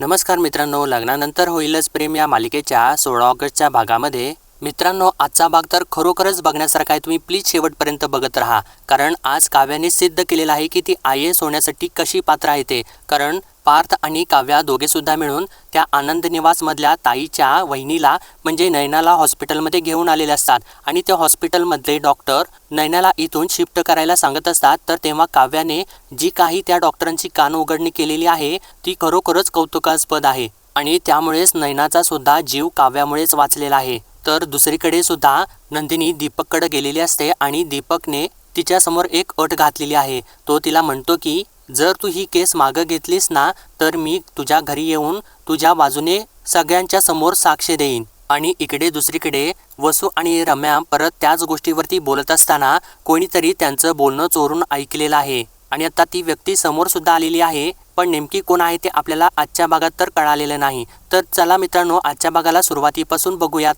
नमस्कार मित्रांनो लग्नानंतर होईलच प्रेम या मालिकेच्या सोळा ऑगस्टच्या भागामध्ये. मित्रांनो आजचा भाग तर खरोखरच बघण्यासारखा आहे. तुम्ही प्लीज शेवटपर्यंत बघत राहा. कारण आज काव्याने सिद्ध केलेलं आहे की ती आय एस होण्यासाठी कशी पात्र आहे ते. कारण पार्थ आणि काव्या दोघेसुद्धा मिळून त्या आनंद निवासमधल्या ताईच्या वहिनीला म्हणजे नैनाला हॉस्पिटलमध्ये घेऊन आलेले असतात. आणि त्या हॉस्पिटलमधले डॉक्टर नैनाला इथून शिफ्ट करायला सांगत असतात. तर तेव्हा काव्याने जी काही त्या डॉक्टरांची कान उघडणी केलेली आहे ती खरोखरच कौतुकास्पद आहे. आणि त्यामुळेच नैनाचा सुद्धा जीव काव्यामुळेच वाचलेला आहे. तर दुसरीकडे सुद्धा नंदिनी दीपककडे गेलेली असते आणि दीपकने तिच्यासमोर एक अट घातलेली आहे. तो तिला म्हणतो की जर तू ही केस मागं घेतलीस ना तर मी तुझ्या घरी येऊन तुझ्या बाजूने सगळ्यांच्या समोर साक्ष देईन. आणि इकडे दुसरीकडे वसू आणि रम्या परत त्याच गोष्टीवरती बोलत असताना कोणीतरी त्यांचं बोलणं चोरून ऐकलेलं आहे. आणि आता ती व्यक्ती समोर सुद्धा आलेली आहे पण नेमकी कोण आहे ते आपल्याला आजच्या भागात तर कळालेलं नाही. तर चला मित्रांनो आजच्या भागाला सुरुवातीपासून बघूयात.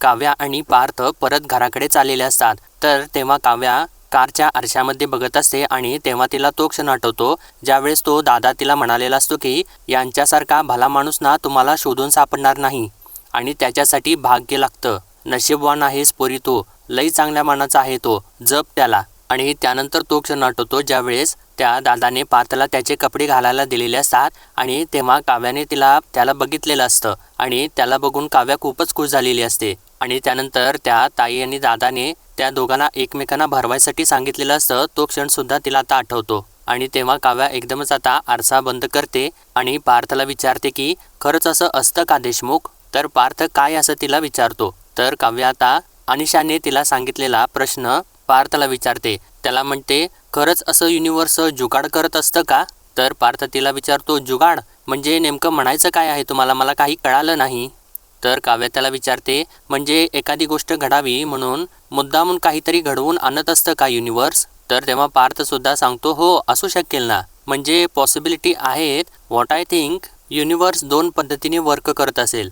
काव्या आणि पार्थ परत घराकडे चाललेले असतात. तर तेव्हा काव्या कारच्या आरशामध्ये बघत असते आणि तेव्हा तिला तो क्षण आठवतो. ज्यावेळेस तो दादा तिला म्हणालेला असतो की यांच्यासारखा भला माणूस ना तुम्हाला शोधून सापडणार नाही आणि त्याच्यासाठी भाग्य लागतं. नशीबवान आहेस पोरी तो. लई चांगल्या मानाचा आहे तो. जप त्याला. आणि त्यानंतर तो क्षण आठवतो ज्यावेळेस त्या दादाने पार्थला त्याचे कपडे घालायला दिलेले असतात आणि तेव्हा काव्याने तिला त्याला बघितलेलं असतं आणि त्याला बघून काव्या खूपच खुश झालेली असते. आणि त्यानंतर त्या ताई आणि दादाने त्या दोघांना एकमेकांना भरवायसाठी सांगितलेलं असतं तो क्षणसुद्धा तिला आता आठवतो. आणि तेव्हा काव्या एकदमच आता आरसा बंद करते आणि पार्थला विचारते की खरंच असं असतं का देशमुख? तर पार्थ काय असं तिला विचारतो? तर काव्या आता अनिशाने तिला सांगितलेला प्रश्न पार्थला विचारते. त्याला म्हणते खरंच असं युनिव्हर्स जुगाड करत असतं का? तर पार्थ तिला विचारतो जुगाड? म्हणजे नेमकं म्हणायचं काय आहे तुम्हाला? मला काही कळालं नाही. तर काव्या त्याला विचारते म्हणजे एखादी गोष्ट घडावी म्हणून मुद्दामून काहीतरी घडवून आणत असतं का युनिवर्स तर तेव्हा पार्थसुद्धा सांगतो हो असू शकेल ना. म्हणजे पॉसिबिलिटी आहेत. व्हॉट आय थिंक युनिवर्स दोन पद्धतीने वर्क करत असेल.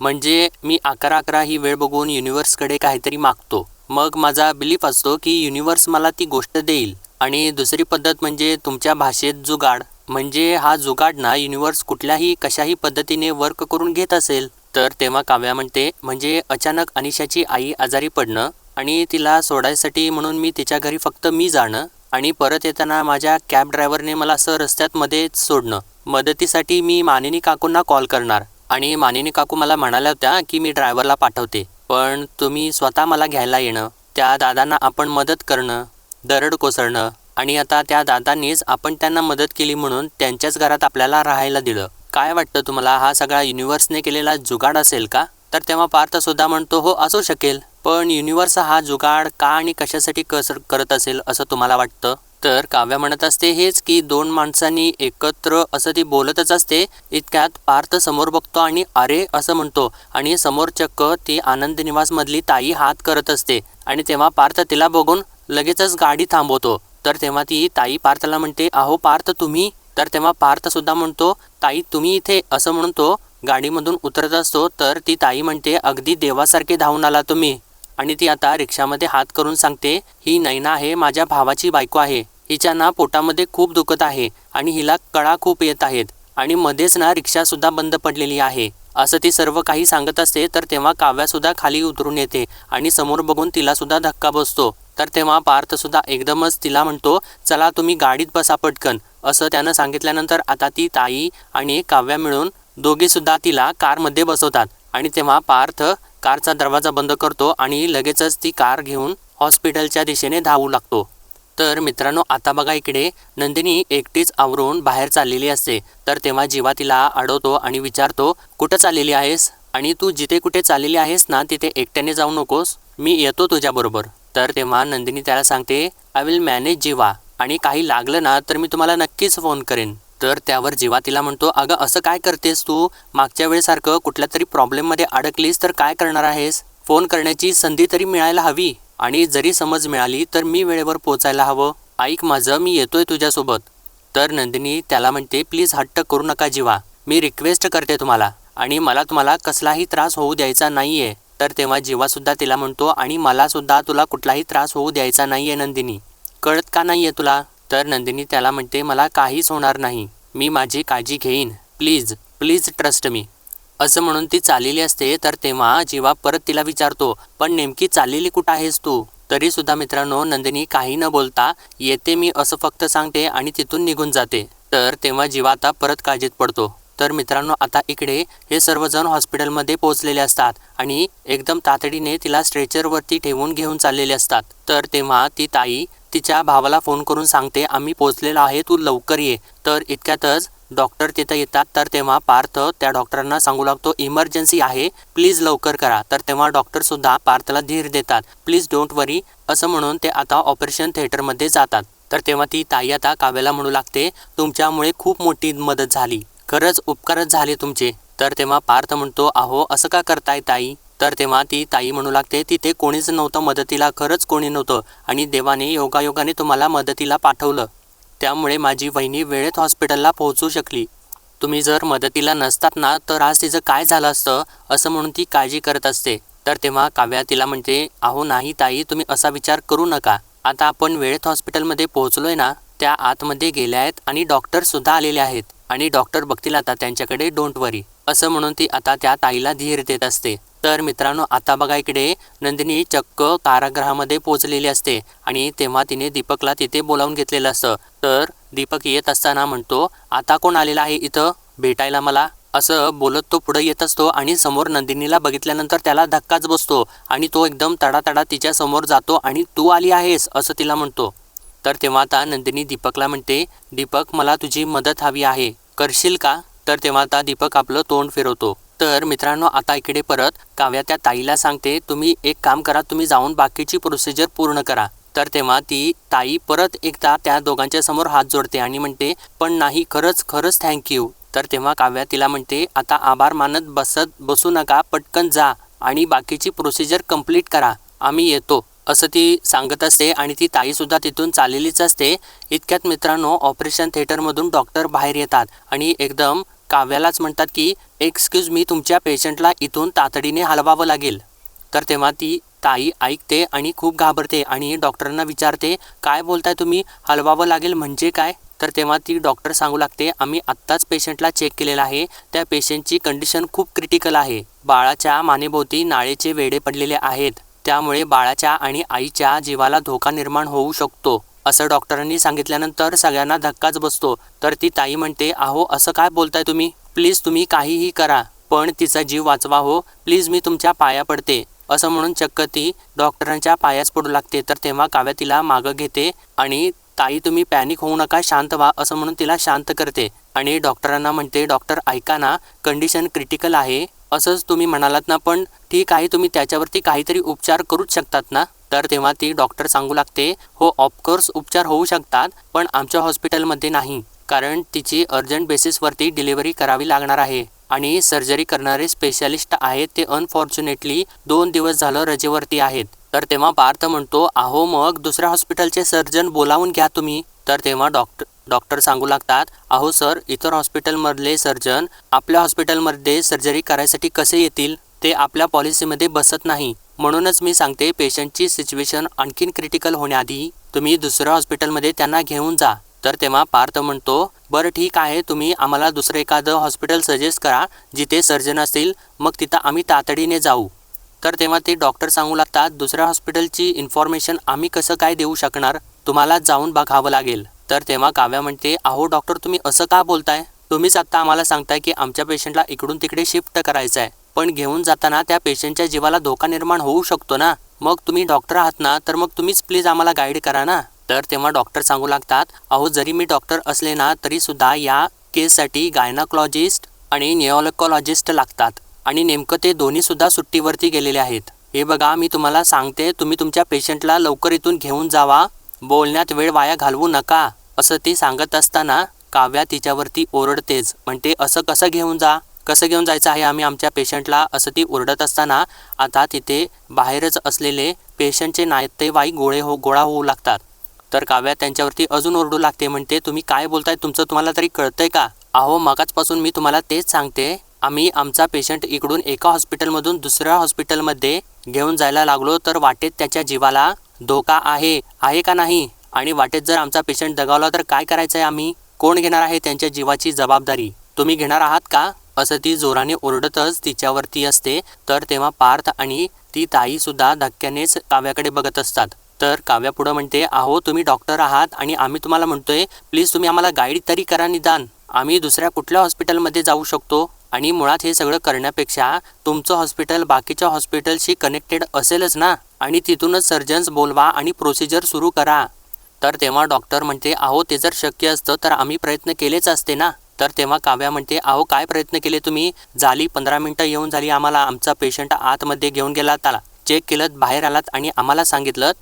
म्हणजे मी अकरा अकरा ही वेळ बघून युनिवर्सकडे काहीतरी मागतो. मग माझा बिलीफ असतो की युनिवर्स मला ती गोष्ट देईल. आणि दुसरी पद्धत म्हणजे तुमच्या भाषेत जुगाड. म्हणजे हा जुगाड ना युनिवर्स कुठल्याही कशाही पद्धतीने वर्क करून घेत असेल. तर तेव्हा काव्या म्हणते म्हणजे अचानक अनिशाची आई आजारी पडणं आणि तिला सोडायसाठी म्हणून मी तिच्या घरी फक्त मी जाणं आणि परत येताना माझ्या कॅब ड्रायव्हरने मला असं रस्त्यात मध्येच सोडणं. मदतीसाठी मी मानिनी काकूंना कॉल करणार आणि मानिनी काकू मला म्हणाल्या होत्या की मी ड्रायव्हरला पाठवते. पण तुम्ही स्वतः मला घ्यायला येणं त्या दादांना आपण मदत करणं दरड कोसळणं आणि आता त्या दादांनीच आपण त्यांना मदत केली म्हणून त्यांच्याच घरात आपल्याला राहायला दिलं. काय वाटतं तुम्हाला? हा सगळा युनिवर्सने केलेला जुगाड असेल का? तर तेव्हा पार्थसुद्धा म्हणतो हो असू शकेल. पण युनिवर्स हा जुगाड का आणि कशासाठी कस करत असेल असं तुम्हाला वाटतं? तर काव्य म्हणत असते हेच की दोन माणसांनी एकत्र असं ती बोलतच असते इतक्यात पार्थ समोर बघतो आणि अरे असं म्हणतो. आणि समोर चक्क ती आनंद निवासमधली ताई हात करत असते. आणि तेव्हा पार्थ तिला बघून लगेचच गाडी थांबवतो. तर तेव्हा ती ताई पार्थला म्हणते अहो पार्थ तुम्ही तर तेव्हा पार्थसुद्धा म्हणतो ताई तुम्ही इथे असं म्हणतो गाडीमधून उतरत असतो तर ती ताई म्हणते अगदी देवासारखे धावून आला तुम्ही. आणि ती आता रिक्षामध्ये हात करून सांगते ही नैना आहे माझ्या भावाची बायको आहे. हिच्या ना पोटामध्ये खूप दुखत आहे आणि हिला कळा खूप येत आहेत. आणि मध्येच ना रिक्षासुद्धा बंद पडलेली आहे. असं ती सर्व काही सांगत असते तर तेव्हा काव्यासुद्धा खाली उतरून येते आणि समोर बघून तिलासुद्धा धक्का बसतो. तर तेव्हा पार्थसुद्धा एकदमच तिला म्हणतो चला तुम्ही गाडीत बसा पटकन. असं त्यानं सांगितल्यानंतर आता ती ताई आणि काव्या मिळून दोघेसुद्धा तिला कारमध्ये बसवतात. आणि तेव्हा पार्थ कारचा दरवाजा बंद करतो आणि लगेचच ती कार घेऊन हॉस्पिटलच्या दिशेने धावू लागतो. तर मित्रांनो आता बघा इकडे नंदिनी एकटीच आवरून बाहेर चाललेली असते. तर तेव्हा जीवा तिला अडवतो आणि विचारतो कुठं चाललेली आहेस? आणि तू जिथे कुठे चाललेली आहेस ना तिथे एकट्याने जाऊ नकोस? मी येतो तुझ्याबरोबर. तर तेव्हा नंदिनी त्याला सांगते आय विल मॅनेज जीवा. आणि काही लागलं ना तर मी तुम्हाला नक्कीच फोन करेन. तर त्यावर जेव्हा तिला म्हणतो अगं असं काय करतेस तू? मागच्या वेळेसारखं कुठल्या तरी प्रॉब्लेममध्ये अडकलीस तर काय करणार आहेस? फोन करण्याची संधी तरी मिळायला हवी. आणि जरी समज मिळाली तर मी वेळेवर पोचायला हवं. ऐक माझं मी येतोय तुझ्यासोबत. तर नंदिनी त्याला म्हणते प्लीज हट्ट करू नका जीवा. मी रिक्वेस्ट करते तुम्हाला. आणि मला तुम्हाला कसलाही त्रास होऊ द्यायचा नाही आहे तर तेव्हा जीवासुद्धा तिला म्हणतो आणि मलासुद्धा तुला कुठलाही त्रास होऊ द्यायचा नाही आहे नंदिनी. कळत का नाही आहे तुला? तर नंदिनी त्याला म्हणते मला काहीच होणार नाही. मी माझी काळजी घेईन. Please please trust me. असं म्हणून ती चाललेली असते तर तेव्हा जीवा परत तिला विचारतो पण नेमकी चाललेली कुठं आहेस तू? तरी सुद्धा मित्रांनो नंदिनी काही न बोलता येते मी असं फक्त सांगते आणि तिथून निघून जाते. तर तेव्हा जीवा आता परत काळजीत पडतो. तर मित्रांनो आता इकडे हे सर्वजण हॉस्पिटलमध्ये पोहोचलेले असतात आणि एकदम तातडीने तिला स्ट्रेचरवरती ठेवून घेऊन चाललेले असतात. तर तेव्हा ती ताई तिच्या भावाला फोन करून सांगते आम्ही पोहोचलेलो आहे तू लवकर ये. तर इतक्यातच डॉक्टर तिथं येतात. तर तेव्हा पार्थ त्या डॉक्टरांना सांगू लागतो इमर्जन्सी आहे प्लीज लवकर करा. तर तेव्हा डॉक्टरसुद्धा पार्थला धीर देतात प्लीज डोंट वरी असं म्हणून ते आता ऑपरेशन थिएटरमध्ये जातात. तर तेव्हा ती ताई आता काव्याला म्हणू लागते तुमच्यामुळे खूप मोठी मदत झाली. खरंच उपकारच झाले तुमचे. तर तेव्हा पार्थ म्हणतो अहो असं का करताय ताई? तर तेव्हा ती ताई म्हणू लागते तिथे कोणीच नव्हतं मदतीला खरंच कोणी नव्हतं आणि देवाने योगायोगाने तुम्हाला मदतीला पाठवलं. त्यामुळे माझी वहिनी वेळेत हॉस्पिटलला पोहोचू शकली. तुम्ही जर मदतीला नसतात ना तर आज तिचं काय झालं असतं असं म्हणून ती काळजी करत असते. तर तेव्हा काव्या तिला म्हणते अहो नाही ताई तुम्ही असा विचार करू नका. आता आपण वेळेत हॉस्पिटलमध्ये पोहोचलोय ना त्या आतमध्ये गेल्या आहेत आणि डॉक्टरसुद्धा आलेले आहेत. आणि डॉक्टर बघतील आता त्यांच्याकडे डोंट वरी असं म्हणून ती आता त्या ताईला धीर देत असते. तर मित्रांनो आता बघा इकडे नंदिनी चक्क कारागृहामध्ये पोहोचलेली असते आणि तेव्हा तिने दीपकला तिथे बोलावून घेतलेलं असतं. तर दीपक येत असताना म्हणतो आता कोण आलेला आहे इथं? भेटायला मला? असं बोलत तो पुढे येत असतो आणि समोर नंदिनीला बघितल्यानंतर त्याला धक्काच बसतो आणि तो एकदम तडातडा तिच्या समोर जातो आणि तू आली आहेस? असं तिला म्हणतो. तर तेव्हा आता नंदिनी दीपकला म्हणते दीपक मला तुझी मदत हवी आहे. करशील का? तर तेव्हा आता दीपक आपलं तोंड फिरवतो. तर मित्रांनो आता इकडे परत काव्या त्या ताईला सांगते तुम्ही एक काम करा तुम्ही जाऊन बाकीची प्रोसिजर पूर्ण करा. तर तेव्हा ती ताई परत एकदा त्या दोघांच्या समोर हात जोडते आणि म्हणते पण नाही खरंच खरंच थँक्यू तर तेव्हा काव्या तिला म्हणते आता आभार मानत बसत बसू नका पटकन जा आणि बाकीची प्रोसिजर कंप्लीट करा. आम्ही येतो. असं ती सांगत असते आणि ती ताईसुद्धा तिथून चाललेलीच असते. इतक्यात मित्रांनो ऑपरेशन थिएटरमधून डॉक्टर बाहेर येतात आणि एकदम काव्यालाच म्हणतात की एक्सक्यूज मी तुमच्या पेशंटला इथून तातडीने हलवावं लागेल. तर तेव्हा ती ताई ऐकते आणि खूप घाबरते आणि डॉक्टरांना विचारते काय बोलताय तुम्ही? हलवावं लागेल म्हणजे काय? तर तेव्हा ती डॉक्टर सांगू लागते आम्ही आत्ताच पेशंटला चेक केलेला आहे. त्या पेशंटची कंडिशन खूप क्रिटिकल आहे. बाळाच्या मानेभोवती नाळेचे वेडे पडलेले आहेत. त्यामुळे बाळाच्या आणि आईच्या जीवाला धोका निर्माण होऊ शकतो असं डॉक्टरांनी सांगितल्यानंतर सगळ्यांना धक्काच बसतो. तर ती ताई म्हणते अहो असं काय बोलताय तुम्ही? प्लीज तुम्ही काहीही करा पण तिचा जीव वाचवा हो. प्लीज मी तुमच्या पाया पडते. असं म्हणून चक्क ती डॉक्टरांच्या पायाच पडू लागते. तर तेव्हा काव्या तिला मागं घेते आणि ताई तुम्ही पॅनिक होऊ नका शांत व्हा असं म्हणून तिला शांत करते. आणि डॉक्टरांना म्हणते डॉक्टर ऐका ना कंडिशन क्रिटिकल आहे. असंच तुम्ही म्हणालात ना पण ठीक आहे तुम्ही त्याच्यावरती काहीतरी उपचार करूच शकतात ना? तर तेव्हा ती डॉक्टर सांगू लागते हो ऑफकोर्स उपचार होऊ शकतात पण आमच्या हॉस्पिटलमध्ये नाही कारण तिची अर्जंट बेसिसवरती डिलिव्हरी करावी लागणार आहे आणि सर्जरी करणारे स्पेशालिस्ट आहेत ते अनफॉर्च्युनेटली दोन दिवस झालं रजेवरती आहेत. तर तेव्हा पार्थ म्हणतो अहो मग दुसऱ्या हॉस्पिटलचे सर्जन बोलावून घ्या तुम्ही. तर तेव्हा डॉक्टर डॉक्टर सांगू लागतात अहो सर इतर हॉस्पिटलमधले सर्जन आपल्या हॉस्पिटलमध्ये सर्जरी करायसाठी कसे येतील? ते आपल्या पॉलिसीमध्ये बसत नाही. म्हणूनच मी सांगते पेशंटची सिच्युएशन आणखीन क्रिटिकल होण्याआधी तुम्ही दुसऱ्या हॉस्पिटलमध्ये त्यांना घेऊन जा. तर तेव्हा पार्थ म्हणतो बरं ठीक आहे तुम्ही आम्हाला दुसरं एखादं हॉस्पिटल सजेस्ट करा जिथे सर्जन असतील मग तिथं आम्ही तातडीने जाऊ. तर तेव्हा ते डॉक्टर सांगू लागतात दुसऱ्या हॉस्पिटलची इन्फॉर्मेशन आम्ही कसं काय देऊ शकणार? तुम्हाला जाऊन बघावं लागेल. तर तेव्हा काव्या म्हणते अहो डॉक्टर तुम्ही असं का बोलताय? तुम्हीच आत्ता आम्हाला सांगताय की आमच्या पेशंटला इकडून तिकडे शिफ्ट करायचं आहे पण घेऊन जाताना त्या पेशंटच्या जीवाला धोका निर्माण होऊ शकतो ना? मग तुम्ही डॉक्टर आहात ना तर मग तुम्हीच प्लीज आम्हाला गाईड करा ना? तर तेव्हा डॉक्टर सांगू लागतात अहो जरी मी डॉक्टर असले ना तरी सुद्धा या केससाठी गायनाकॉलॉजिस्ट आणि निओलॉकॉलॉजिस्ट लागतात. आणि नेमकं ते दोन्ही सुद्धा सुट्टीवरती गेलेले आहेत. हे बघा मी तुम्हाला सांगते तुम्ही तुमच्या पेशंटला लवकर इथून घेऊन जावा बोलण्यात वेळ वाया घालवू नका असं ती सांगत असताना काव्या तिच्यावरती ओरडतेच म्हणते असं कसं घेऊन जा कसं घेऊन जायचं आहे आम्ही आमच्या पेशंटला असं ती ओरडत असताना आता तिथे बाहेरच असलेले पेशंटचे नातेवाईक गोळे हो गोळा होऊ लागतात. तर काव्या त्यांच्यावरती अजून ओरडू लागते म्हणते तुम्ही काय बोलताय? तुमचं तुम्हाला तरी कळतंय का? अहो मगाचपासून मी तुम्हाला तेच सांगते. आम्ही आमचा पेशंट इकडून एका हॉस्पिटलमधून दुसऱ्या हॉस्पिटलमध्ये घेऊन जायला लागलो तर वाटेत त्याच्या जीवाला धोका आहे आहे का नाही? आणि वाटेत जर आमचा पेशंट दगावला तर काय करायचं आहे आम्ही? कोण घेणार आहे त्यांच्या जीवाची जबाबदारी? तुम्ही घेणार आहात का? असं ती जोराने ओरडतच तिच्यावरती असते. तर तेव्हा पार्थ आणि ती ताई सुद्धा धक्क्यानेच काव्याकडे बघत असतात. तर काव्या पुढं म्हणते अहो तुम्ही डॉक्टर आहात आणि आम्ही तुम्हाला म्हणतोय प्लीज तुम्ही आम्हाला गाईड तरी करा निदान. आम्ही दुसऱ्या कुठल्या हॉस्पिटलमध्ये जाऊ शकतो? आणि मुळात हे सगळं करण्यापेक्षा तुमचं हॉस्पिटल बाकीच्या हॉस्पिटलशी कनेक्टेड असेलच ना? आणि तिथूनच सर्जन्स बोलवा आणि प्रोसिजर सुरू करा. तर तेव्हा डॉक्टर म्हणते अहो ते जर शक्य असतं तर आम्ही प्रयत्न केलेच असते ना? तर तेव्हा काव्या म्हणते अहो काय प्रयत्न केले तुम्ही? झाली पंधरा मिनटं येऊन झाली आम्हाला. आमचा पेशंट आतमध्ये घेऊन गेला त्याला. चेक केलं बाहेर आलात आणि आम्हाला सांगितलं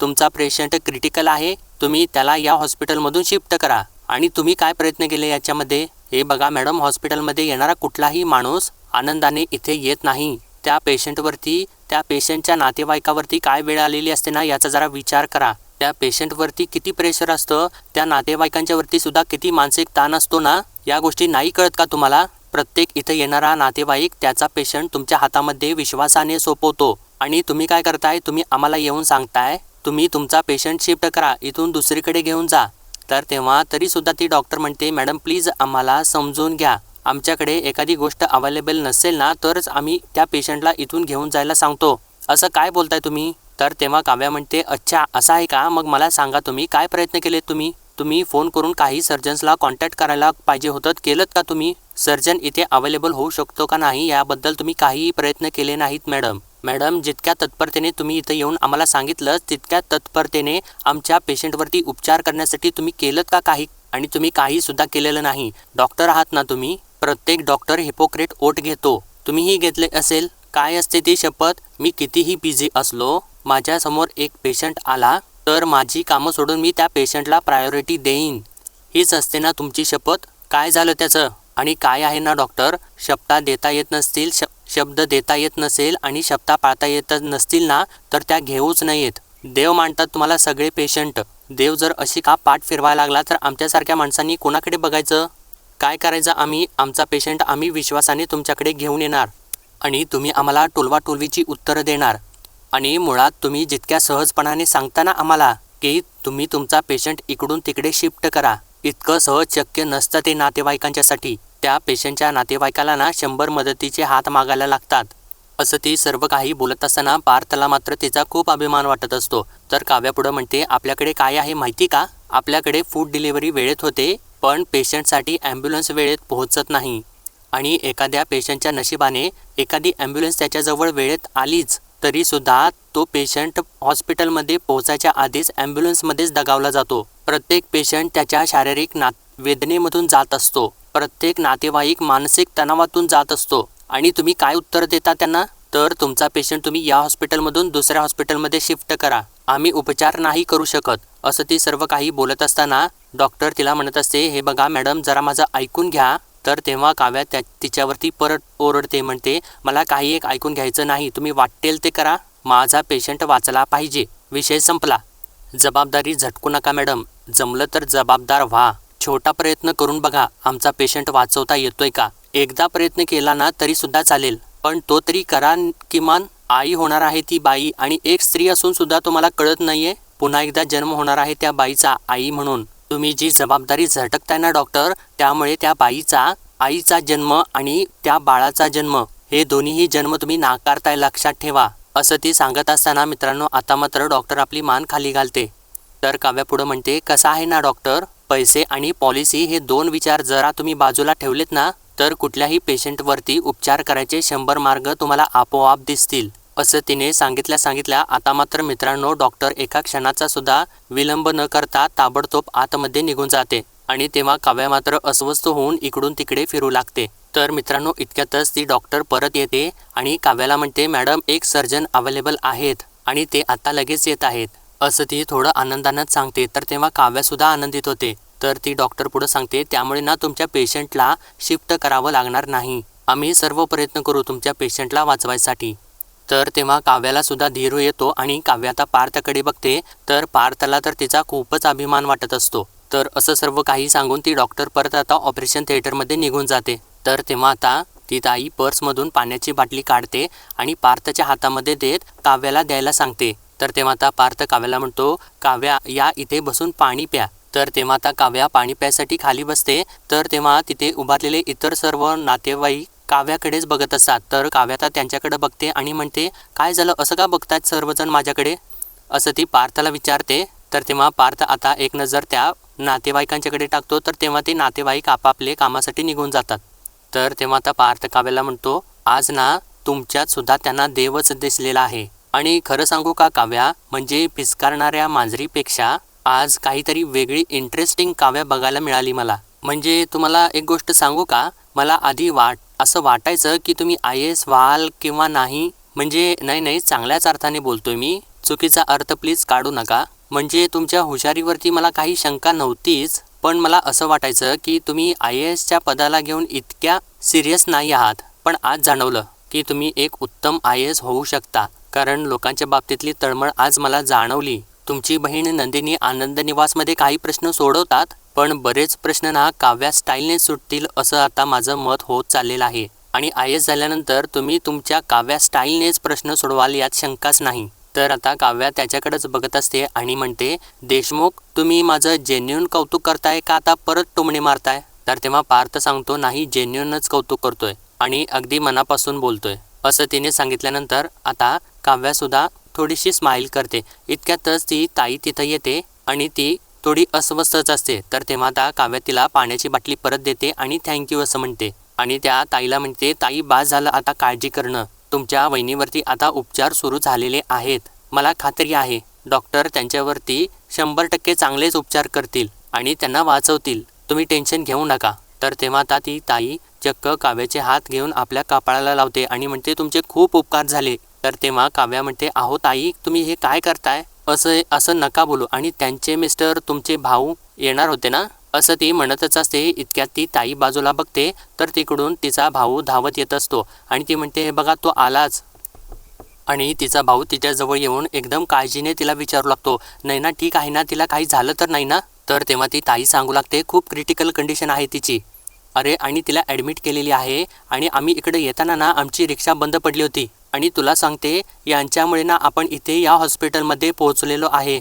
तुमचा पेशंट क्रिटिकल आहे. तुम्ही त्याला या हॉस्पिटलमधून शिफ्ट करा. आणि तुम्ही काय प्रयत्न केले याच्यामध्ये? हे बघा मॅडम हॉस्पिटलमध्ये येणारा कुठलाही माणूस आनंदाने इथे येत नाही. त्या पेशंटवरती त्या पेशंटच्या नातेवाईकावरती काय वेळ आलेली असते ना याचा जरा विचार करा. त्या पेशंटवरती किती प्रेशर असतं त्या नातेवाईकांच्यावरती सुद्धा किती मानसिक ताण असतो ना या गोष्टी नाही कळत का तुम्हाला? प्रत्येक इथं येणारा नातेवाईक त्याचा पेशंट तुमच्या हातामध्ये विश्वासाने सोपवतो. आणि तुम्ही काय करताय? तुम्ही आम्हाला येऊन सांगताय तुम्ही तुमचा पेशंट शिफ्ट करा इथून दुसरीकडे घेऊन जा. तर तेव्हा तरीसुद्धा ती डॉक्टर म्हणते मॅडम प्लीज आम्हाला समजून घ्या. आमच्याकडे एखादी गोष्ट अवेलेबल नसेल ना तरच आम्ही त्या पेशंटला इथून घेऊन जायला सांगतो. असं काय बोलताय तुम्ही? तर तेव्हा काव्या म्हणते अच्छा असं आहे का? मग मला सांगा तुम्ही काय प्रयत्न केलेत तुम्ही? तुम्ही फोन करून काही सर्जन्सला कॉन्टॅक्ट करायला पाहिजे होतं केलं का तुम्ही? सर्जन इथे अवेलेबल होऊ शकतो का नाही? याबद्दल तुम्ही काहीही प्रयत्न केले नाहीत मॅडम. मॅडम जितक्या तत्परतेने तुम्ही इथं येऊन आम्हाला सांगितलं तितक्या तत्परतेने आमच्या पेशंटवरती उपचार करण्यासाठी तुम्ही केलं का काही? आणि तुम्ही काहीसुद्धा केलेलं नाही. डॉक्टर आहात ना तुम्ही? प्रत्येक डॉक्टर हिपोक्रेट ओट घेतो. तुम्हीही घेतले असेल? काय असते ती शपथ? मी कितीही बिझी असलो माझ्यासमोर एक पेशंट आला तर माझी कामं सोडून मी त्या पेशंटला प्रायोरिटी देईन. हीच असते ना तुमची शपथ? काय झालं त्याचं? आणि काय आहे ना डॉक्टर? शपथा देता येत नसतील शप शब्द देता येत नसेल आणि शब्दा पाळता येत नसतील ना तर त्या घेऊच नयेत. देव मांडतात तुम्हाला सगळे पेशंट देव जर अशी का पाठ फिरवायला लागला तर आमच्यासारख्या माणसांनी कोणाकडे बघायचं? काय करायचं आम्ही? आमचा पेशंट आम्ही विश्वासाने तुमच्याकडे घेऊन येणार. आणि तुम्ही आम्हाला टोलवाटोलवीची उत्तरं देणार. आणि मुळात तुम्ही जितक्या सहजपणाने सांगता ना आम्हाला की तुम्ही तुमचा पेशंट इकडून तिकडे शिफ्ट करा इतकं सहज शक्य नसतं ते नातेवाईकांच्यासाठी. त्या पेशंटच्या नातेवाईकाला ना शंभर मदतीचे हात मागायला लागतात. असं ती सर्व काही बोलत असताना पार्थला मात्र तिचा खूप अभिमान वाटत असतो. तर काव्यापुढं म्हणते आपल्याकडे काय आहे माहिती का? आपल्याकडे फूड डिलिव्हरी वेळेत होते पण पेशंटसाठी ॲम्ब्युलन्स वेळेत पोहोचत नाही. आणि एखाद्या पेशंटच्या नशिबाने एखादी ॲम्ब्युलन्स त्याच्याजवळ वेळेत आलीच तरीसुद्धा तो पेशंट हॉस्पिटलमध्ये पोहोचायच्या आधीच ॲम्ब्युलन्समध्येच दगावला जातो. प्रत्येक पेशंट त्याच्या शारीरिक ना वेदनेमधून जात असतो. प्रत्येक नातेवाईक मानसिक तणावातून जात असतो. आणि तुम्ही काय उत्तर देता त्यांना? तर तुमचा पेशंट तुम्ही या हॉस्पिटलमधून दुसऱ्या हॉस्पिटलमध्ये शिफ्ट करा. आम्ही उपचार नाही करू शकत असं ती सर्व काही बोलत असताना डॉक्टर तिला म्हणत असते हे बघा मॅडम जरा माझं ऐकून घ्या. तर तेव्हा काव्या त्या तिच्यावरती परत ओरडते म्हणते मला काही एक ऐकून घ्यायचं नाही तुम्ही वाटेल ते करा. माझा पेशंट वाचला पाहिजे. विषय संपला. जबाबदारी झटकू नका मॅडम जमलं तर जबाबदार व्हा. छोटा प्रयत्न करून बघा आमचा पेशंट वाचवता येतोय का? एकदा प्रयत्न केला ना तरी सुद्धा चालेल. पण तो तरी करा किमान आई होणार आहे ती बाई आणि एक स्त्री असून सुद्धा तुम्हाला कळत नाहीये. पुन्हा एकदा जन्म होणार आहे त्या बाईचा आई म्हणून. तुम्ही जी जबाबदारी झटकताय ना डॉक्टर त्यामुळे त्या बाईचा आईचा जन्म आणि त्या बाळाचा जन्म हे दोन्हीही जन्म तुम्ही नाकारताय लक्षात ठेवा. असं ती सांगत असताना मित्रांनो आता मात्र डॉक्टर आपली मान खाली घालते. तर काव्या पुढं म्हणते कसा आहे ना डॉक्टर पैसे आणि पॉलिसी हे दोन विचार जरा तुम्ही बाजूला ठेवलेत ना तर कुठल्याही पेशंटवरती उपचार करायचे शंभर मार्ग तुम्हाला आपोआप दिसतील असं तिने सांगितल्या सांगितल्या आता मात्र मित्रांनो डॉक्टर एका क्षणाचा सुद्धा विलंब न करता ताबडतोब आतमध्ये निघून जाते आणि तेव्हा काव्या मात्र अस्वस्थ होऊन इकडून तिकडे फिरू लागते. तर मित्रांनो इतक्यातच ती डॉक्टर परत येते आणि काव्याला म्हणते मॅडम एक सर्जन अवेलेबल आहेत आणि ते आता लगेच येत आहेत. असं ती थोडं आनंदानंच सांगते. तर तेव्हा काव्यासुद्धा आनंदित होते. तर ती डॉक्टर पुढं सांगते त्यामुळे ना तुमच्या पेशंटला शिफ्ट करावं लागणार नाही. आम्ही सर्व प्रयत्न करू तुमच्या पेशंटला वाचवायसाठी. तर तेव्हा काव्याला सुद्धा धीर येतो आणि काव्य आता पार्थकडे बघते तर पार्थला तर तिचा खूपच अभिमान वाटत असतो. तर असं सर्व काही सांगून ती डॉक्टर परत आता ऑपरेशन थिएटरमध्ये निघून जाते. तर तेव्हा आता ती ताई पर्समधून पाण्याची बाटली काढते आणि पार्थच्या हातामध्ये देत काव्याला द्यायला सांगते. तर तेव्हा आता पार्थ काव्याला म्हणतो काव्या या इथे बसून पाणी प्या. तर तेव्हा आता काव्या पाणी प्यायसाठी खाली बसते. तर तेव्हा तिथे उभारलेले इतर सर्व नातेवाईक काव्याकडेच बघत असतात. तर काव्या आता त्यांच्याकडे बघते आणि म्हणते काय झालं? असं का बघतात सर्वजण माझ्याकडे? असं ती पार्थला विचारते. तर तेव्हा पार्थ आता एक नजर त्या नातेवाईकांच्याकडे टाकतो. तर तेव्हा ते नातेवाईक आपापले कामासाठी निघून जातात. तर तेव्हा आता पार्थ काव्याला म्हणतो आज ना तुमच्यात सुद्धा त्यांना देवच दिसलेला आहे. आणि खरं सांगू का काव्या? म्हणजे पिस्कारणाऱ्या मांजरीपेक्षा आज काहीतरी वेगळी इंटरेस्टिंग काव्या बघायला मिळाली मला. म्हणजे तुम्हाला एक गोष्ट सांगू का? मला आधी वाट असं वाटायचं की तुम्ही आय एस व्हाल किंवा नाही म्हणजे नाही नाही चांगल्याच अर्थाने बोलतोय मी. चुकीचा अर्थ प्लीज काढू नका. म्हणजे तुमच्या हुशारीवरती मला काही शंका नव्हतीच पण मला असं वाटायचं की तुम्ही आय ए एसच्या पदाला घेऊन इतक्या सिरियस नाही आहात. पण आज जाणवलं की तुम्ही एक उत्तम आय एस होऊ शकता. कारण लोकांच्या बाबतीतली तळमळ आज मला जाणवली. तुमची बहीण नंदिनी आनंद निवासमध्ये काही प्रश्न सोडवतात पण बरेच प्रश्न ना काव्या स्टाईलने सुटतील असं आता माझं मत होत चाललेलं आहे. आणि आय एस झाल्यानंतर तुम्ही तुमच्या काव्या स्टाईलनेच प्रश्न सोडवाल यात शंकाच नाही. तर आता काव्या त्याच्याकडेच बघत असते आणि म्हणते देशमुख तुम्ही माझं जेन्युन कौतुक करताय का आता परत टोमणे मारताय? तर तेव्हा पार्थ सांगतो नाही जेन्युनच कौतुक करतोय. आणि अगदी मनापासून बोलतोय. असं तिने सांगितल्यानंतर आता काव्यासुद्धा थोडीशी स्माईल करते. इतक्यातच ती ताई तिथं येते आणि ती थोडी अस्वस्थच असते. तर तेव्हा आता काव्या तिला पाण्याची बाटली परत देते आणि थँक्यू असं म्हणते. आणि त्या ताईला म्हणते ताई बास झालं आता काळजी करणं. तुमच्या वहिनीवरती आता उपचार सुरू झालेले आहेत. मला खात्री आहे. डॉक्टर त्यांच्यावरती शंभर टक्के चांगलेच उपचार करतील आणि त्यांना वाचवतील. तुम्ही टेन्शन घेऊ नका. तर तेव्हा आता ती ताई चक्क काव्याचे हात घेऊन आपल्या कपाळाला लावते आणि म्हणते तुमचे खूप उपकार झाले. तर तेव्हा काव्या म्हणते आहो ताई तुम्ही हे काय करताय? असं असं नका बोलू आणि त्यांचे मिस्टर तुमचे भाऊ येणार होते ना? असं ती म्हणतच असते. इतक्यात ती ताई बाजूला बघते तर तिकडून तिचा भाऊ धावत येत असतो आणि ती म्हणते हे बघा तो आलाच. आणि तिचा भाऊ तिच्याजवळ येऊन एकदम काळजीने तिला विचारू लागतो. नाही ना ठीक आहे ना तिला काही झालं तर नाही ना? तर तेव्हा ती ताई सांगू लागते खूप क्रिटिकल कंडिशन आहे तिची. अरे आणि तिला ॲडमिट केलेली आहे आणि आम्ही इकडे येताना ना आमची रिक्षा बंद पडली होती. आणि तुला सांगते यांच्यामुळे ना आपण इथे या हॉस्पिटलमध्ये पोहोचलेलो आहे.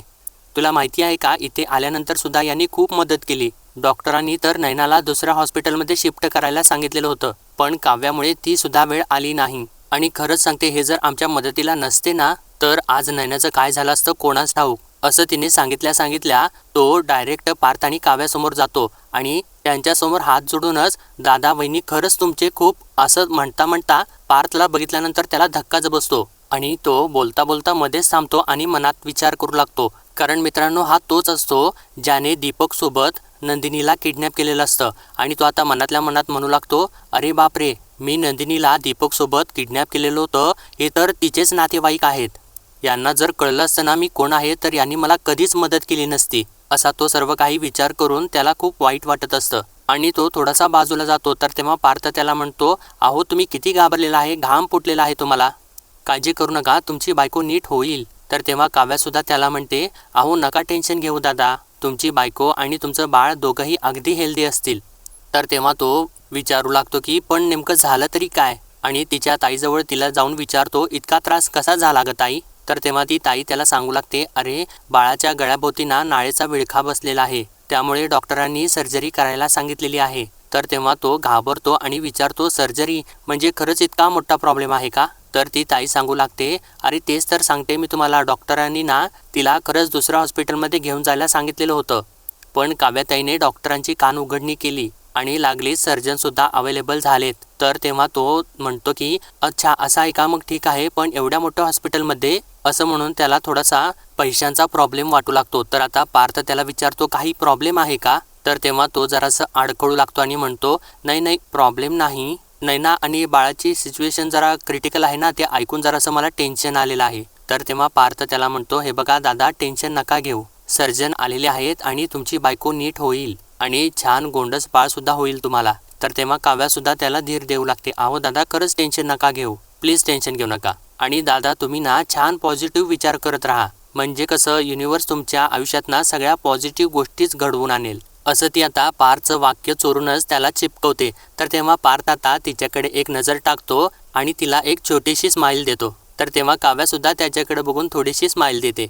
तुला माहिती आहे का इथे आल्यानंतरसुद्धा यांनी खूप मदत केली. डॉक्टरांनी तर नैनाला दुसऱ्या हॉस्पिटलमध्ये शिफ्ट करायला सांगितलेलं होतं पण काव्यामुळे ती सुद्धा वेळ आली नाही. आणि खरंच सांगते हे जर आमच्या मदतीला नसते ना तर आज नैनाचं काय झालं असतं कोणाच ठाऊक? असं तिने सांगितल्या सांगितल्या तो डायरेक्ट पार्थ आणि काव्यासमोर जातो आणि त्यांच्यासमोर हात जोडूनच दादा वहिनी खरंच तुमचे खूप असं म्हणता म्हणता पार्थला बघितल्यानंतर त्याला धक्काच बसतो आणि तो बोलता बोलता मध्येच थांबतो आणि मनात विचार करू लागतो. कारण मित्रांनो हा तोच असतो ज्याने दीपकसोबत नंदिनीला किडनॅप केलेलं असतं आणि तो आता मनातल्या मनात म्हणू लागतो अरे बापरे मी नंदिनीला दीपकसोबत किडनॅप केलेलं होतं हे तर तिचेच नातेवाईक आहेत. यांना जर कळलं असतं ना मी कोण आहे तर यांनी मला कधीच मदत केली नसती. असा तो सर्व काही विचार करून त्याला खूप वाईट वाटत असतं. आणि तो थोडासा बाजूला जातो तर तेव्हा पार्थ त्याला म्हणतो अहो तुम्ही किती घाबरलेला आहे घाम फुटलेला आहे तुम्हाला. काळजी करू नका तुमची बायको नीट होईल. तर तेव्हा काव्यासुद्धा त्याला म्हणते अहो नका टेन्शन घेऊ दादा. तुमची बायको आणि तुमचं बाळ दोघंही अगदी हेल्दी असतील. तर तेव्हा तो विचारू लागतो की पण नेमकं झालं तरी काय? आणि तिच्या ताईजवळ तिला जाऊन विचारतो इतका त्रास कसा झाला ग ताई? तर तेव्हा ती ताई त्याला सांगू लागते अरे बाळाच्या गळ्याभोवती ना नाळेचा विळखा बसलेला आहे. त्यामुळे डॉक्टरांनी सर्जरी करायला सांगितलेली आहे. तर तेव्हा तो घाबरतो आणि विचारतो सर्जरी म्हणजे खरंच इतका मोठा प्रॉब्लेम आहे का? तर ती ताई सांगू लागते अरे तेच तर सांगते मी तुम्हाला. डॉक्टरांनी ना तिला खरंच दुसऱ्या हॉस्पिटलमध्ये घेऊन जायला सांगितलेलं होतं. पण काव्याताईने डॉक्टरांची कान उघडणी केली आणि लागली सर्जनसुद्धा अवेलेबल झालेत. तर तेव्हा तो म्हणतो की अच्छा असं आहे का? मग ठीक आहे पण एवढ्या मोठ्या हॉस्पिटलमध्ये असं म्हणून त्याला थोडासा पैशांचा प्रॉब्लेम वाटू लागतो. तर आता पार्थ त्याला विचारतो काही प्रॉब्लेम आहे का? तर तेव्हा तो जरासं अडखळू लागतो आणि म्हणतो नाही नाही प्रॉब्लेम नाही. नैना आणि बाळाची सिच्युएशन जरा क्रिटिकल आहे ना ते ऐकून जरासं मला टेन्शन आलेलं आहे. तर तेव्हा पार्थ त्याला म्हणतो हे बघा दादा टेन्शन नका घेऊ. सर्जन आलेले आहेत आणि तुमची बायको नीट होईल आणि छान गोंडस बाळसुद्धा होईल तुम्हाला. तर तेव्हा काव्यासुद्धा त्याला धीर देऊ लागते. अहो दादा खरंच टेन्शन नका घेऊ. प्लीज टेन्शन घेऊ नका. आणि दादा तुम्ही ना छान पॉझिटिव्ह विचार करत राहा. म्हणजे कसं युनिवर्स तुमच्या आयुष्यात ना सगळ्या पॉझिटिव्ह गोष्टीच घडवून आणेल. असं ती आता पारचं वाक्य चोरूनच त्याला चिपकवते. तर तेव्हा पार्थ आता तिच्याकडे एक नजर टाकतो आणि तिला एक छोटीशी स्माईल देतो. तर तेव्हा काव्यासुद्धा त्याच्याकडे बघून थोडीशी स्माईल देते.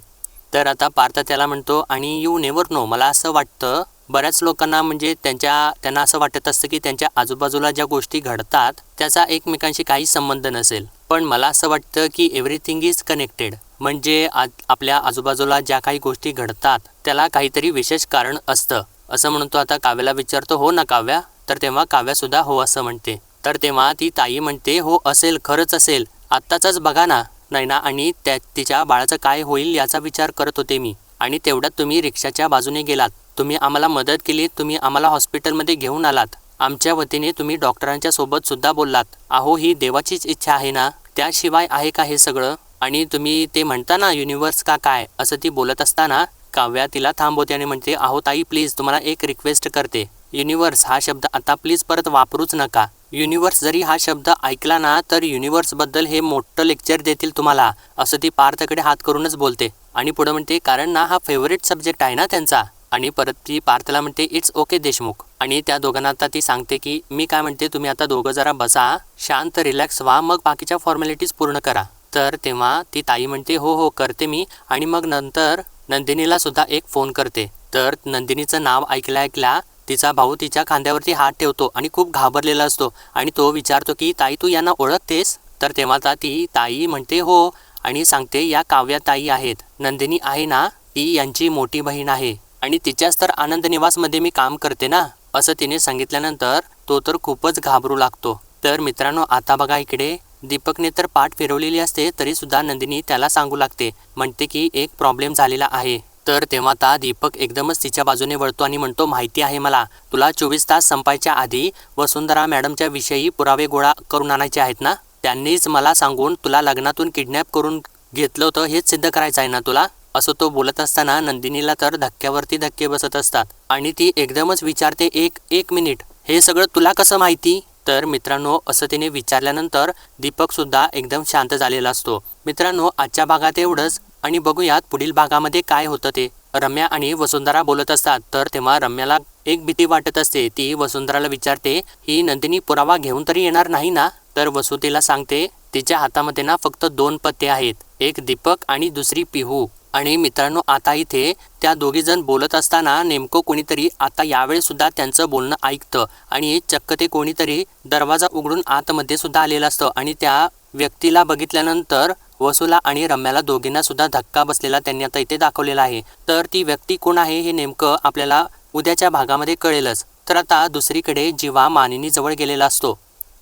तर आता पार्थ त्याला म्हणतो आणि यू नेवर नो मला असं वाटतं बऱ्याच लोकांना म्हणजे त्यांच्या त्यांना असं वाटत असतं की त्यांच्या आजूबाजूला ज्या गोष्टी घडतात त्याचा एकमेकांशी काही संबंध नसेल. पण मला असं वाटतं की एव्हरीथिंग इज कनेक्टेड म्हणजे आज आपल्या आजूबाजूला ज्या काही गोष्टी घडतात त्याला काहीतरी विशेष कारण असतं. असं म्हणून तो आता काव्याला विचारतो हो ना काव्या? तर तेव्हा काव्यासुद्धा हो असं म्हणते. तर तेव्हा ती ताई म्हणते हो असेल खरंच असेल. आत्ताचाच बघा ना. नैना आणि त्या तिच्या बाळाचं काय होईल याचा विचार करत होते मी. आणि तेवढ्यात तुम्ही रिक्षाच्या बाजूने गेलात. तुम्ही आम्हाला मदत केली तुम्ही आम्हाला हॉस्पिटलमध्ये घेऊन आलात. आमच्या वतीने तुम्ही डॉक्टरांच्या सोबत सुद्धा बोललात. अहो ही देवाचीच इच्छा आहे ना? त्याशिवाय आहे का हे सगळं? आणि तुम्ही ते म्हणता ना युनिव्हर्स का काय? असं ती बोलत असताना काव्या तिला थांबवते आणि म्हणते अहो ताई प्लीज तुम्हाला एक रिक्वेस्ट करते. युनिवर्स हा शब्द आता प्लीज परत वापरूच नका. युनिव्हर्स जरी हा शब्द ऐकला ना तर युनिव्हर्सबद्दल हे मोठं लेक्चर देतील तुम्हाला असं ती पार्थकडे हात करूनच बोलते. आणि पुढं म्हणते कारण ना हा फेवरेट सब्जेक्ट आहे ना त्यांचा. आणि परत ती पार्थला म्हणते इट्स ओके देशमुख. आणि त्या दोघांना आता ती सांगते की मी काय म्हणते तुम्ही आता दोघं जरा बसा शांत रिलॅक्स व्हा मग बाकीच्या फॉर्मॅलिटीज पूर्ण करा. तर तेव्हा ती ताई म्हणते हो हो करते मी. आणि मग नंतर नंदिनीला सुद्धा एक फोन करते. तर नंदिनीचं नाव ऐकल्या ऐकल्या तिचा भाऊ तिच्या खांद्यावरती हात ठेवतो आणि खूप घाबरलेला असतो आणि तो विचारतो की ताई तू यांना ओळखतेस? तर तेव्हा आता ती ताई म्हणते हो. आणि सांगते या काव्या ताई आहेत. नंदिनी आहे ना ती यांची मोठी बहीण आहे आणि तिच्याच तर आनंद निवासमध्ये मी काम करते ना. असं तिने सांगितल्यानंतर तो तर खूपच घाबरू लागतो. तर मित्रांनो आता बघा इकडे. दीपकने तर पाठ फिरवलेली असते तरी सुद्धा नंदिनी त्याला सांगू लागते. म्हणते की एक प्रॉब्लेम झालेला आहे. तर तेव्हा आता दीपक एकदमच तिच्या बाजूने वळतो आणि म्हणतो माहिती आहे मला. तुला चोवीस तास संपायच्या आधी वसुंधरा मॅडमच्या विषयी पुरावे गोळा करून आणायचे आहेत ना? त्यांनीच मला सांगून तुला लग्नातून किडनॅप करून घेतलं होतं हेच सिद्ध करायचं आहे ना तुला? असं तो बोलत असताना नंदिनीला तर धक्क्यावरती धक्के बसत असतात. आणि ती एकदमच विचारते एक एक मिनिट हे सगळं तुला कसं माहिती? तर मित्रांनो असं तिने विचारल्यानंतर दीपक सुद्धा एकदम शांत झालेला असतो. मित्रांनो आजच्या भागात एवढंच. आणि बघूयात पुढील भागामध्ये काय होतं ते. रम्या आणि वसुंधरा बोलत असतात. तर तेव्हा रम्याला एक भीती वाटत असते. ती वसुंधराला विचारते ही नंदिनी पुरावा घेऊन तरी येणार नाही ना? तर वसुतीला सांगते तिच्या हातामध्ये ना फक्त दोन पत्ते आहेत. एक दीपक आणि दुसरी पिहू. आणि मित्रांनो आता इथे त्या दोघीजण बोलत असताना नेमकं कोणीतरी आता यावेळी सुद्धा त्यांचं बोलणं ऐकतं आणि चक्क ते कोणीतरी दरवाजा उघडून आतमध्ये सुद्धा आलेलं असतं आणि त्या व्यक्तीला बघितल्यानंतर वसुला आणि रम्याला दोघींना सुद्धा धक्का बसलेला त्यांनी आता इथे दाखवलेला आहे. तर ती व्यक्ती कोण आहे हे नेमकं आपल्याला उद्याच्या भागामध्ये कळेलच. तर आता दुसरीकडे जीवा मानिनीजवळ गेलेला असतो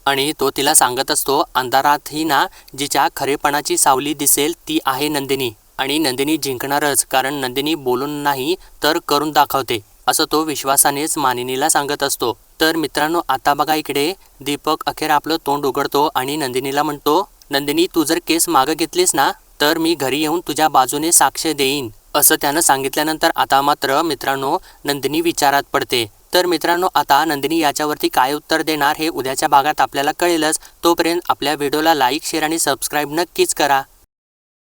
आणि तो तिला सांगत असतो अंधारातही ना जिच्या खरेपणाची सावली दिसेल ती आहे नंदिनी. आणि नंदिनी जिंकणारच कारण नंदिनी बोलून नाही तर करून दाखवते असं तो विश्वासानेच मानिनीला सांगत असतो. तर मित्रांनो आता बघा इकडे दीपक अखेर आपलं तोंड उघडतो आणि नंदिनीला म्हणतो नंदिनी तू जर केस मागं घेतलीस ना तर मी घरी येऊन तुझ्या बाजूने साक्ष देईन. असं त्यानं सांगितल्यानंतर आता मात्र मित्रांनो नंदिनी विचारात पडते. तर मित्रांनो आता नंदिनी याच्यावरती काय उत्तर देणार हे उद्याच्या भागात आपल्याला कळेलच. तोपर्यंत आपल्या व्हिडिओला लाईक शेअर आणि सबस्क्राईब नक्कीच करा.